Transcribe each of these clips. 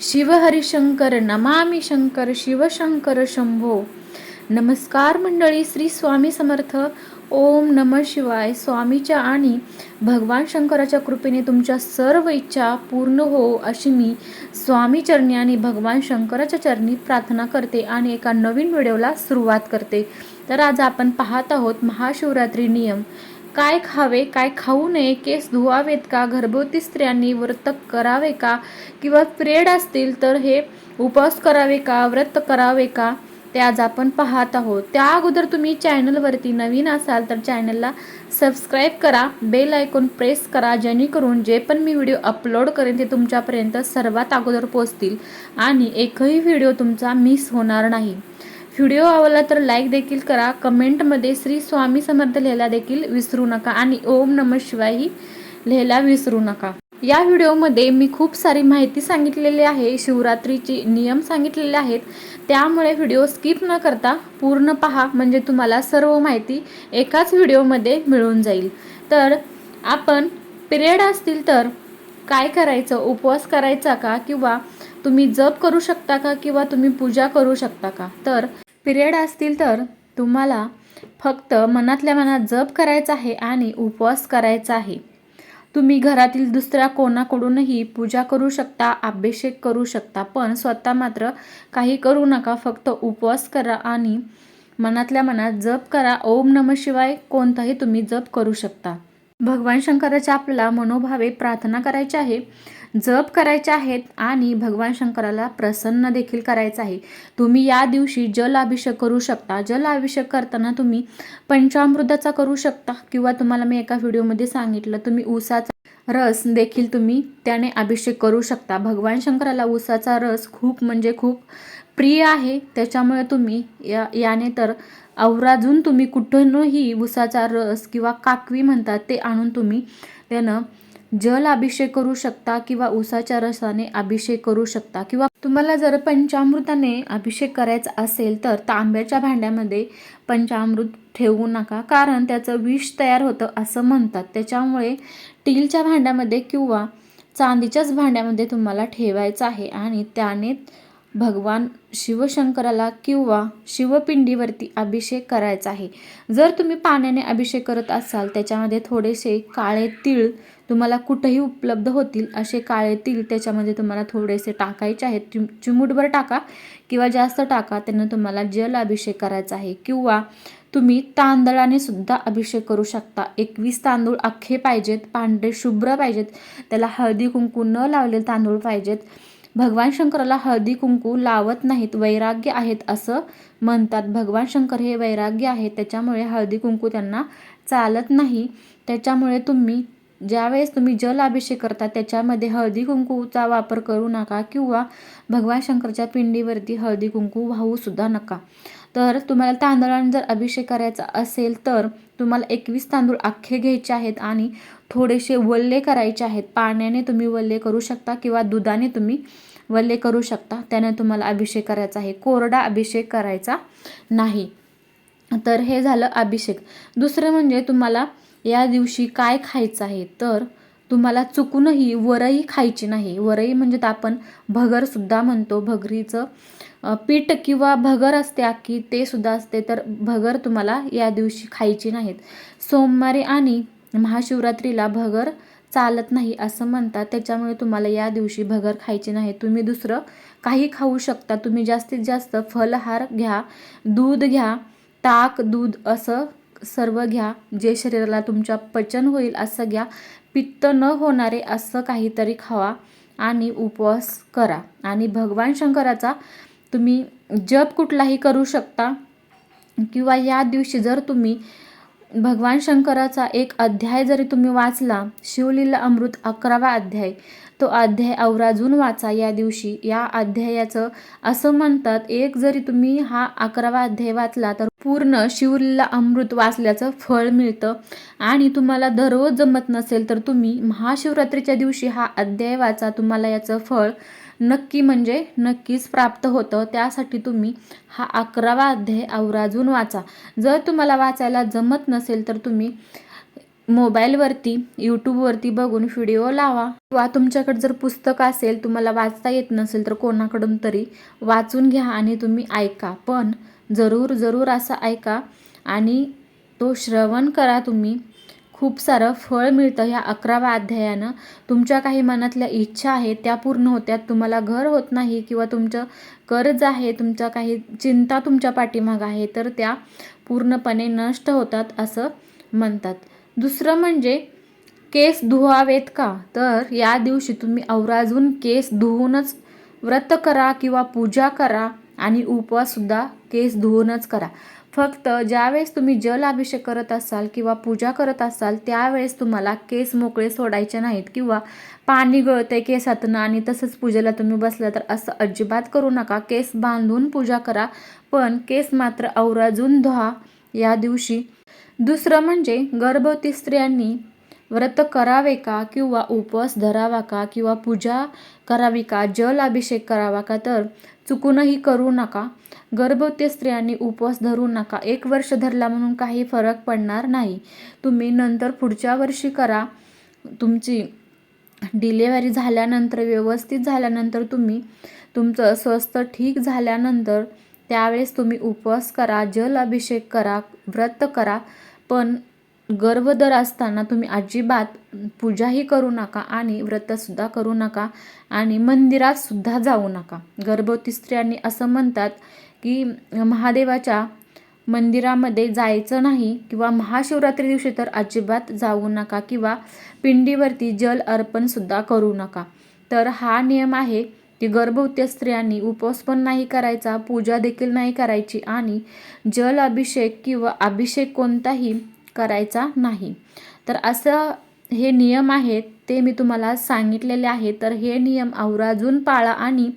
शिवहरिशंकर नमामि शंकर शिवशंकर शंभो. नमस्कार मंडळी श्री स्वामी समर्थ. ओम नम शिवाय स्वामीच्या आणि भगवान शंकराच्या कृपेने तुमच्या सर्व इच्छा पूर्ण हो अशी मी स्वामी चरणी आणि भगवान शंकराच्या चरणी प्रार्थना करते आणि एका नवीन व्हिडिओला सुरुवात करते. तर आज आपण पाहत आहोत महाशिवरात्री नियम. काय खावे काय खाऊ नये केस धुवावेत का घरगुती स्त्रियांनी व्रत करावे का किंवा प्रेड असतील तर हे उपवास करावे का व्रत करावे का ते आज आपण पाहत आहोत. त्या अगोदर तुम्ही चॅनलवरती नवीन असाल तर चॅनलला सबस्क्राईब करा बेल आयकॉन प्रेस करा जेणेकरून जे पण मी व्हिडिओ अपलोड करेन ते तुमच्यापर्यंत सर्वात अगोदर पोचतील आणि एकही व्हिडिओ तुमचा मिस होणार नाही. व्हिडिओ आवडला तर लाईक देखील करा. कमेंटमध्ये श्री स्वामी समर्थ लिहायला देखील विसरू नका आणि ओम नम शिवायही लिहायला विसरू नका. या व्हिडिओमध्ये मी खूप सारी माहिती सांगितलेली आहे शिवरात्रीचे नियम सांगितलेले आहेत. त्यामुळे व्हिडिओ स्किप न करता पूर्ण पहा म्हणजे तुम्हाला सर्व माहिती एकाच व्हिडिओमध्ये मिळून जाईल. तर आपण पिरियड असतील तर काय करायचं उपवास करायचा का किंवा तुम्ही जप करू शकता का किंवा तुम्ही पूजा करू शकता का? तर पिरियड असतील तर तुम्हाला फक्त मनातल्या मनात जप करायचा आहे आणि उपवास करायचा आहे. तुम्ही घरातील दुसऱ्या कोणाकडूनही पूजा करू शकता अभिषेक करू शकता पण स्वतः मात्र काही करू नका. फक्त उपवास करा आणि मनातल्या मनात जप करा. ओम नम शिवाय कोणताही तुम्ही जप करू शकता. भगवान शंकराच्या आपल्याला मनोभावे प्रार्थना करायची आहे. जप करायचे आहेत आणि भगवान शंकराला प्रसन्न देखील करायचं आहे. तुम्ही या दिवशी जल अभिषेक करू शकता. जल अभिषेक करताना तुम्ही पंचामृताचा करू शकता किंवा तुम्हाला मी एका व्हिडिओमध्ये सांगितलं तुम्ही ऊसाचा रस देखील तुम्ही त्याने अभिषेक करू शकता. भगवान शंकराला ऊसाचा रस खूप म्हणजे खूप प्रिय आहे. त्याच्यामुळे तुम्ही या याने तर आवराजून तुम्ही कुठूनही ऊसाचा रस किंवा काकवी म्हणतात ते आणून तुम्ही त्यानं जल अभिषेक करू शकता किंवा उसाच्या रसाने अभिषेक करू शकता. किंवा तुम्हाला जर पंचामृताने अभिषेक करायचा असेल तर तांब्याच्या भांड्यामध्ये पंचामृत ठेवू नका. कारण त्याचं विष तयार होतं असं म्हणतात. त्याच्यामुळे टीलच्या भांड्यामध्ये किंवा चांदीच्याच भांड्यामध्ये तुम्हाला ठेवायचं आहे आणि त्याने भगवान शिवशंकराला किंवा शिवपिंडीवरती अभिषेक करायचा आहे. जर तुम्ही पाण्याने अभिषेक करत असाल त्याच्यामध्ये थोडेसे काळे तीळ तुम्हाला कुठेही उपलब्ध होतील असे काळे तीळ त्याच्यामध्ये तुम्हाला थोडेसे टाकायचे आहेत. चिम चिमूटभर टाका किंवा जास्त टाका त्यानं तुम्हाला जल अभिषेक करायचा आहे. किंवा तुम्ही तांदळाने सुद्धा अभिषेक करू शकता. एकवीस तांदूळ अख्खे पाहिजेत पांढरे शुभ्र पाहिजेत त्याला हळदी कुंकू न लावलेले तांदूळ पाहिजेत. भगवान शंकराला हळदी कुंकू लावत नाहीत वैराग्य आहेत असं म्हणतात. भगवान शंकर हे वैराग्य आहेत त्याच्यामुळे हळदी कुंकू त्यांना चालत नाही. त्याच्यामुळे तुम्ही ज्यावेळेस तुम्ही जल अभिषेक करता त्याच्यामध्ये हळदी कुंकूचा वापर करू नका किंवा भगवान शंकरच्या पिंडीवरती हळदी कुंकू वाहू सुद्धा नका. तर तुम्हाला तांदळाने जर अभिषेक करायचा असेल तर तुम्हाला एकवीस तांदूळ अख्खे घ्यायचे आहेत आणि थोडेसे वल्ले करायचे आहेत. पाण्याने तुम्ही वल्ले करू शकता किंवा दुधाने तुम्ही वल्ले करू शकता. त्याने तुम्हाला अभिषेक करायचा आहे. कोरडा अभिषेक करायचा नाही. तर हे झालं अभिषेक. दुसरं म्हणजे तुम्हाला या दिवशी काय खायचं आहे तर तुम्हाला चुकूनही वरई खायची नाही. वरई म्हणजे आपण भगरसुद्धा म्हणतो. भगरीचं पीठ किंवा भगर असते अख्खी ते सुद्धा असते. तर भगर तुम्हाला या दिवशी खायची नाहीत. सोमवारी आणि महाशिवरात्रीला भगर चालत नाही असं म्हणतात. त्याच्यामुळे तुम्हाला या दिवशी भगर खायची नाही. तुम्ही दुसरं काही खाऊ शकता. तुम्ही जास्तीत जास्त फलहार घ्या दूध घ्या ताक दूध असं सर्व घ्या. जे शरीराला तुमच्या पचन होईल असं घ्या. पित्त न होणारे असं काहीतरी खावा आणि उपवास करा. आणि भगवान शंकराचा तुम्ही जप कुठलाही करू शकता किंवा या दिवशी जर तुम्ही भगवान शंकराचा एक अध्याय जरी तुम्ही वाचला शिवलीला अमृत अकरावा अध्याय तो अध्याय अवराजून वाचा या दिवशी. या अध्यायाचं असं म्हणतात एक जरी तुम्ही हा अकरावा अध्याय वाचला तर पूर्ण शिवलीला अमृत वाचल्याचं फळ मिळतं. आणि तुम्हाला दररोज जमत नसेल तर तुम्ही महाशिवरात्रीच्या दिवशी हा अध्याय वाचा. तुम्हाला याचं फळ नक्की म्हणजे नक्कीच प्राप्त होतं. त्यासाठी तुम्ही हा अकरावा अध्याय आवराजून वाचा. जर तुम्हाला वाचायला जमत नसेल तर तुम्ही मोबाईलवरती यूट्यूबवरती बघून व्हिडिओ लावा. किंवा तुमच्याकडे जर पुस्तक असेल तुम्हाला वाचता येत नसेल तर कोणाकडून तरी वाचून घ्या आणि तुम्ही ऐका. पण जरूर जरूर असं ऐका. आणि तो श्रवण करा तुम्ही. खूप सारं फळ मिळतं ह्या अकराव्या अध्यायानं. तुमच्या काही मनातल्या इच्छा आहेत त्या पूर्ण होत्यात. तुम्हाला घर होत नाही किंवा तुमचं कर्ज आहे तुमच्या काही चिंता तुमच्या पाठीमाग आहे तर त्या पूर्णपणे नष्ट होतात असं म्हणतात. दुसरं म्हणजे केस धुवावेत का? तर या दिवशी तुम्ही अवराजून केस धुवूनच व्रत करा किंवा पूजा करा. आणि उपवाससुद्धा केस धुवूनच करा. फक्त ज्यावेळेस तुम्ही जल अभिषेक करत असाल किंवा पूजा करत असाल त्यावेळेस तुम्हाला केस मोकळे सोडायचे नाहीत किंवा पाणी गळते केसातनं आणि तसंच पूजेला तुम्ही बसला तर असं अजिबात करू नका. केस बांधून पूजा करा पण केस मात्र अवराजून धुवा या दिवशी. दुसरं म्हणजे गर्भवती स्त्रियांनी व्रत करावे का किंवा उपवास धरावा का किंवा पूजा करावी का जल अभिषेक करावा का तर चुकूनही करू नका. गर्भवती स्त्रियांनी उपवास धरू नका. एक वर्ष धरला म्हणून काही फरक पडणार नाही. तुम्ही नंतर पुढच्या वर्षी करा. तुमची डिलेवरी झाल्यानंतर व्यवस्थित झाल्यानंतर तुम्ही तुमचं स्वस्थ ठीक झाल्यानंतर त्यावेळेस तुम्ही उपवास करा जल अभिषेक करा व्रत करा. पण गर्भदर असताना तुम्ही अजिबात पूजाही करू नका आणि व्रतसुद्धा करू नका आणि मंदिरात सुद्धा जाऊ नका. गर्भवती स्त्रियांनी असं म्हणतात की महादेवाच्या मंदिरामध्ये जायचं नाही किंवा महाशिवरात्री दिवशी तर अजिबात जाऊ नका किंवा पिंडीवरती जल अर्पणसुद्धा करू नका. तर हा नियम आहे की गर्भवती स्त्रियांनी उपवास पण नाही करायचा पूजा देखील नाही करायची आणि जल अभिषेक किंवा अभिषेक कोणताही करायचा नाही. तर असं हे नियम आहेत ते मी तुम्हाला सांगितलेले आहे तर हे नियम आवराजून पाळा आणि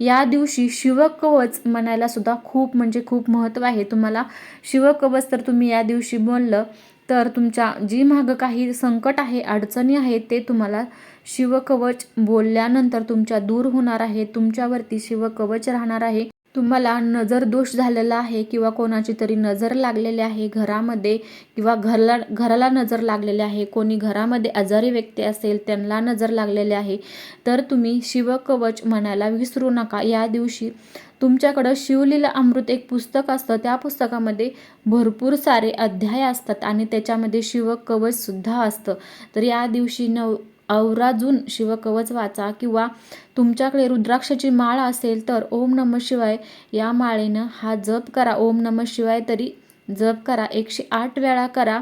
या दिवशी शिवकवच म्हणायला सुद्धा खूप म्हणजे खूप महत्त्व आहे. तुम्हाला शिवकवच तर तुम्ही या दिवशी बोललं तर तुमच्या जी मागं काही संकट आहे अडचणी आहेत ते तुम्हाला शिवकवच बोलल्यानंतर तुमच्या दूर होणार आहे. तुमच्यावरती शिवकवच राहणार आहे. तुम्हाला नजर दोष झालेला आहे किंवा कोणाची तरी नजर लागलेली आहे घरामध्ये किंवा घरला घराला नजर लागलेली आहे कोणी घरामध्ये आजारी व्यक्ती असेल त्यांना नजर लागलेली आहे तर तुम्ही शिवकवच म्हणायला विसरू नका. या दिवशी तुमच्याकडं शिवलीला अमृत एक पुस्तक असतं. त्या पुस्तकामध्ये भरपूर सारे अध्याय असतात आणि त्याच्यामध्ये शिवकवचसुद्धा असतं. तर या दिवशी नव अवराजून शिवकवच वाचा किंवा तुमच्याकडे रुद्राक्षाची माळ असेल तर ओम नम शिवाय या माळेनं हा जप करा. ओम नम शिवाय तरी जप करा. एकशे आठ वेळा करा.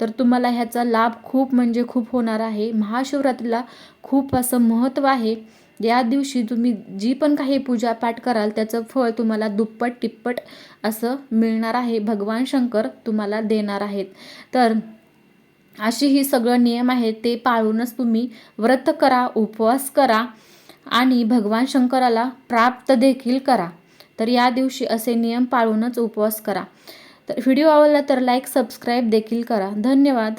तर तुम्हाला ह्याचा लाभ खूप म्हणजे खूप होणार आहे. महाशिवरात्रीला खूप असं महत्त्व आहे. या दिवशी तुम्ही जी पण काही पूजापाठ कराल त्याचं फळ तुम्हाला दुप्पट तिप्पट असं मिळणार आहे. भगवान शंकर तुम्हाला देणार आहेत. तर अशी ही सगळं नियम आहेत ते पाळूनच तुम्ही व्रत करा उपवास करा आणि भगवान शंकराला प्राप्त देखील करा. तर या दिवशी असे नियम पाळूनच उपवास करा. तर व्हिडिओ आवडला तर लाईक सबस्क्राईब देखील करा. धन्यवाद.